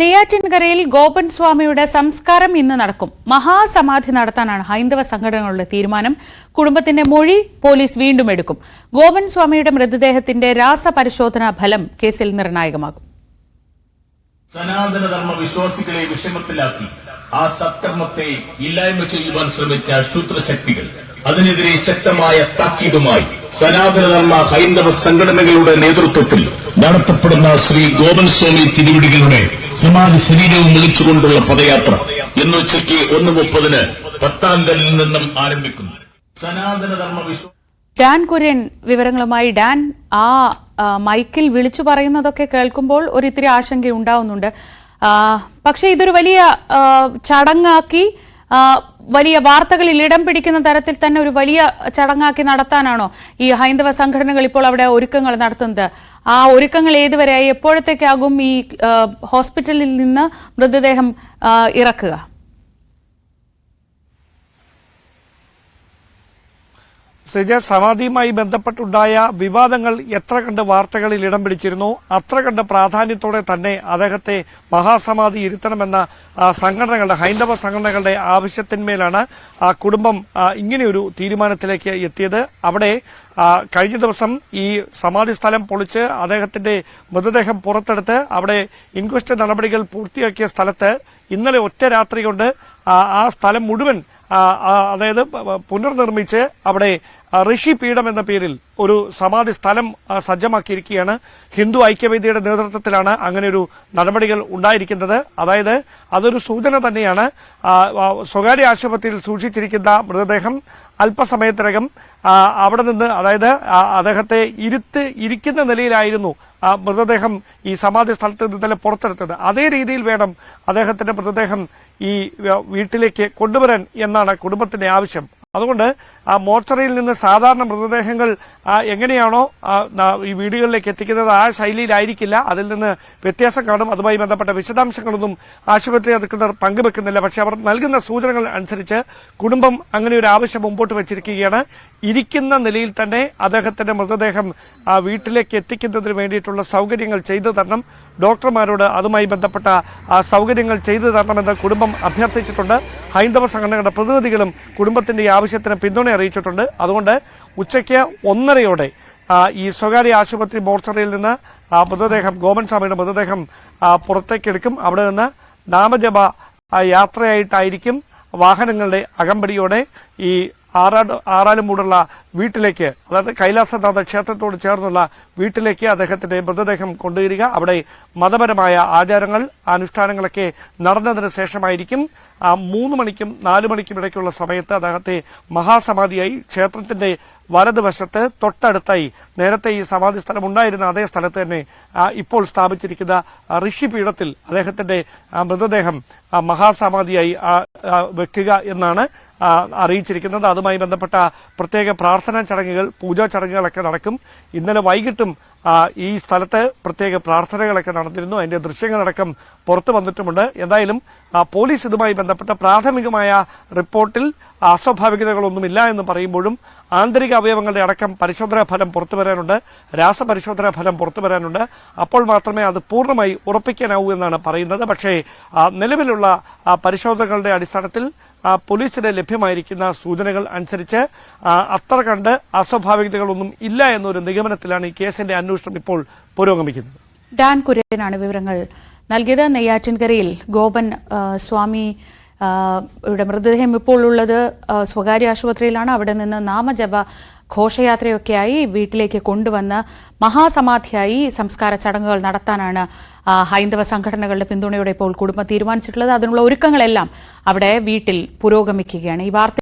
നെയ്യാറ്റിൻകരയിൽ ഗോപൻ സ്വാമിയുടെ സംസ്കാരം ഇന്ന് നടക്കും. മഹാസമാധി നടത്താനാണ് ഹൈന്ദവ സംഘടനകളുടെ തീരുമാനം. കുടുംബത്തിന്റെ മൊഴി പോലീസ് വീണ്ടും എടുക്കും. ഗോപൻ സ്വാമിയുടെ മൃതദേഹത്തിന്റെ രാസപരിശോധനാ ഫലം കേസിൽ നിർണായകമാകും. സനാതനധർമ്മ വിശ്വാസികളെ വിഷമത്തിലാക്കി ആ സത്കർമ്മത്തെ ഇല്ലായ്മ ചെയ്യുവാൻ ശ്രമിച്ച ക്ഷുദ്രശക്തികൾ അതിനെതിരെ ശക്തമായ താക്കീതുമായി സനാതനധർമ്മ ഹൈന്ദവ സംഘടനകളുടെ നേതൃത്വത്തിൽ നടത്തപ്പെടുന്ന ശ്രീ ഗോപൻ സ്വാമി തിരുവിടികളുടെ സമാധി ശരീരവും വിളിച്ചുകൊണ്ടുള്ള പദയാത്ര ഇന്ന് ഉച്ചയ്ക്ക് ഒന്ന് മുപ്പതിന് പത്താങ്കലിൽ നിന്നും ആരംഭിക്കുന്നു. സനാതനധർമ്മ ഡാൻ കുര്യൻ വിവരങ്ങളുമായി. ഡാൻ ആ മൈക്കിൽ വിളിച്ചു പറയുന്നതൊക്കെ കേൾക്കുമ്പോൾ ഒരിത്തിരി ആശങ്ക ഉണ്ടാവുന്നുണ്ട്. പക്ഷേ ഇതൊരു വലിയ ചടങ്ങാക്കി വലിയ വാർത്തകളിൽ ഇടം പിടിക്കുന്ന തരത്തിൽ തന്നെ ഒരു വലിയ ചടങ്ങാക്കി നടത്താനാണോ ഈ ഹൈന്ദവ സംഘടനകൾ ഇപ്പോൾ അവിടെ ഒരുക്കങ്ങൾ നടത്തുന്നത്? ആ ഒരുക്കങ്ങൾ ഏതുവരെയായി എപ്പോഴത്തേക്കാകും ഈ ഹോസ്പിറ്റലിൽ നിന്ന് മൃതദേഹം ഇറക്കുക? ശ്രീജ സമാധിയുമായി ബന്ധപ്പെട്ടുണ്ടായ വിവാദങ്ങൾ എത്ര കണ്ട് വാർത്തകളിൽ ഇടം പിടിച്ചിരുന്നു അത്ര കണ്ട് പ്രാധാന്യത്തോടെ തന്നെ അദ്ദേഹത്തെ മഹാസമാധി ഇരുത്തണമെന്ന സംഘടനകളുടെ ഹൈന്ദവ സംഘടനകളുടെ ആവശ്യത്തിന്മേലാണ് ആ കുടുംബം ഇങ്ങനെയൊരു തീരുമാനത്തിലേക്ക് എത്തിയത്. അവിടെ കഴിഞ്ഞ ദിവസം ഈ സമാധി സ്ഥലം പൊളിച്ച് അദ്ദേഹത്തിന്റെ മൃതദേഹം പുറത്തെടുത്ത് അവിടെ ഇൻക്വസ്റ്റ് നടപടികൾ പൂർത്തിയാക്കിയ സ്ഥലത്ത് ഇന്നലെ ഒറ്റ രാത്രി കൊണ്ട് ആ, സ്ഥലം മുഴുവൻ അതായത് പുനർനിർമ്മിച്ച് അവിടെ ഋഷി പീഠം എന്ന പേരിൽ ഒരു സമാധി സ്ഥലം സജ്ജമാക്കിയിരിക്കുകയാണ്. ഹിന്ദു ഐക്യവേദിയുടെ നേതൃത്വത്തിലാണ് അങ്ങനെ ഒരു നടപടികൾ ഉണ്ടായിരിക്കുന്നത്. അതായത് അതൊരു സൂചന തന്നെയാണ്. സ്വകാര്യ ആശുപത്രിയിൽ സൂക്ഷിച്ചിരിക്കുന്ന മൃതദേഹം അല്പസമയത്തിനകം അവിടെ നിന്ന് അതായത് അദ്ദേഹത്തെ ഇരുത്ത് ഇരിക്കുന്ന നിലയിലായിരുന്നു മൃതദേഹം ഈ സമാധി സ്ഥലത്ത് നിന്ന് തന്നെ പുറത്തെടുത്തത്. അതേ രീതിയിൽ വേണം അദ്ദേഹത്തിന്റെ മൃതദേഹം ഈ വീട്ടിലേക്ക് കൊണ്ടുവരാൻ എന്നാണ് കുടുംബത്തിന്റെ ആവശ്യം. അതുകൊണ്ട് ആ മോർച്ചറിയിൽ നിന്ന് സാധാരണ മൃതദേഹങ്ങൾ എങ്ങനെയാണോ ഈ വീടുകളിലേക്ക് എത്തിക്കുന്നത് ആ ശൈലിയിലായിരിക്കില്ല. അതിൽ നിന്ന് വ്യത്യാസം കാണും. അതുമായി ബന്ധപ്പെട്ട വിശദാംശങ്ങളൊന്നും ആശുപത്രി അധികൃതർ പങ്കുവെക്കുന്നില്ല. പക്ഷെ അവർ നൽകുന്ന സൂചനകൾ അനുസരിച്ച് കുടുംബം അങ്ങനെ ഒരു ആവശ്യം മുമ്പോട്ട് വെച്ചിരിക്കുകയാണ്. ഇരിക്കുന്ന നിലയിൽ തന്നെ അദ്ദേഹത്തിന്റെ മൃതദേഹം ആ വീട്ടിലേക്ക് എത്തിക്കുന്നതിന് വേണ്ടിയിട്ടുള്ള സൗകര്യങ്ങൾ ചെയ്തു തരണം. ഡോക്ടർമാരോട് അതുമായി ബന്ധപ്പെട്ട ആ സൗകര്യങ്ങൾ ചെയ്തു തരണമെന്ന് കുടുംബം അഭ്യർത്ഥിച്ചിട്ടുണ്ട്. ഹൈന്ദവ സംഘടനകളുടെ പ്രതിനിധികളും കുടുംബത്തിന്റെ ആവശ്യത്തിന് പിന്തുണ അറിയിച്ചിട്ടുണ്ട്. അതുകൊണ്ട് ഉച്ചയ്ക്ക് ഒന്നരയോടെ ഈ സ്വകാര്യ ആശുപത്രി മോർച്ചറിയിൽ നിന്ന് മൃതദേഹം ഗോമൻ സ്വാമിയുടെ മൃതദേഹം പുറത്തേക്കെടുക്കും. അവിടെ നിന്ന് നാമജപ യാത്രയായിട്ടായിരിക്കും വാഹനങ്ങളുടെ അകമ്പടിയോടെ ഈ ആറാട് ആറാലുമൂടുള്ള വീട്ടിലേക്ക് അതായത് കൈലാസനാഥ ക്ഷേത്രത്തോട് ചേർന്നുള്ള വീട്ടിലേക്ക് അദ്ദേഹത്തിന്റെ മൃതദേഹം കൊണ്ടുവരിക. അവിടെ മതപരമായ ആചാരങ്ങൾ അനുഷ്ഠാനങ്ങളൊക്കെ നടന്നതിന് ശേഷമായിരിക്കും ആ മൂന്ന് മണിക്കും നാല് മണിക്കും ഇടയ്ക്കുള്ള സമയത്ത് അദ്ദേഹത്തെ മഹാസമാധിയായി ക്ഷേത്രത്തിന്റെ വലതുവശത്ത് തൊട്ടടുത്തായി നേരത്തെ ഈ സമാധി സ്ഥലം ഉണ്ടായിരുന്ന അതേ സ്ഥലത്ത് തന്നെ ഇപ്പോൾ സ്ഥാപിച്ചിരിക്കുന്ന ഋഷിപീഠത്തിൽ അദ്ദേഹത്തിന്റെ മൃതദേഹം മഹാസമാധിയായി വെക്കുക എന്നാണ് അറിയിച്ചിരിക്കുന്നത്. അതുമായി ബന്ധപ്പെട്ട പ്രത്യേക പ്രാർത്ഥനാ ചടങ്ങുകൾ പൂജാ ചടങ്ങുകളൊക്കെ നടക്കും. ഇന്നലെ വൈകിട്ടും ഈ സ്ഥലത്ത് പ്രത്യേക പ്രാർത്ഥനകളൊക്കെ നടന്നിരുന്നു. അതിന്റെ ദൃശ്യങ്ങളടക്കം പുറത്തു വന്നിട്ടുമുണ്ട്. എന്തായാലും പോലീസ് ഇതുമായി ബന്ധപ്പെട്ട പ്രാഥമികമായ റിപ്പോർട്ടിൽ അസ്വാഭാവികതകളൊന്നുമില്ല എന്ന് പറയുമ്പോഴും ആന്തരിക അവയവങ്ങളുടെ അടക്കം പരിശോധനാ ഫലം പുറത്തു വരാനുണ്ട്. രാസപരിശോധനാ ഫലം പുറത്തു വരാനുണ്ട്. അപ്പോൾ മാത്രമേ അത് പൂർണമായി ഉറപ്പിക്കാനാവൂ എന്നാണ് പറയുന്നത്. പക്ഷേ നിലവിലുള്ള പരിശോധനകളുടെ അടിസ്ഥാനത്തിൽ പോലീസിന് ലഭ്യമായിരിക്കുന്ന സൂചനകൾ അനുസരിച്ച് അത്ര കണ്ട് അസ്വാഭാവികതകളൊന്നും ഇല്ല എന്നൊരു നിഗമനത്തിലാണ് ഈ കേസിന്റെ അന്വേഷണം ഇപ്പോൾ പുരോഗമിക്കുന്നത് ഡാൻ കുര്യനാണ് വിവരങ്ങൾ നൽകിയത്. നെയ്യാറ്റിൻകരയിൽ ഗോപൻ സ്വാമി യുടെ മൃതദേഹം ഇപ്പോൾ ഉള്ളത് സ്വകാര്യ ആശുപത്രിയിലാണ്. അവിടെ നിന്ന് നാമജപ ഘോഷയാത്രയൊക്കെയായി വീട്ടിലേക്ക് കൊണ്ടുവന്ന് മഹാസമാധിയായി സംസ്കാര ചടങ്ങുകൾ നടത്താനാണ് ഹൈന്ദവ സംഘടനകളുടെ പിന്തുണയോടെ ഇപ്പോൾ കുടുംബം തീരുമാനിച്ചിട്ടുള്ളത്. അതിനുള്ള ഒരുക്കങ്ങളെല്ലാം അവിടെ വീട്ടിൽ പുരോഗമിക്കുകയാണ്. ഈ വാർത്ത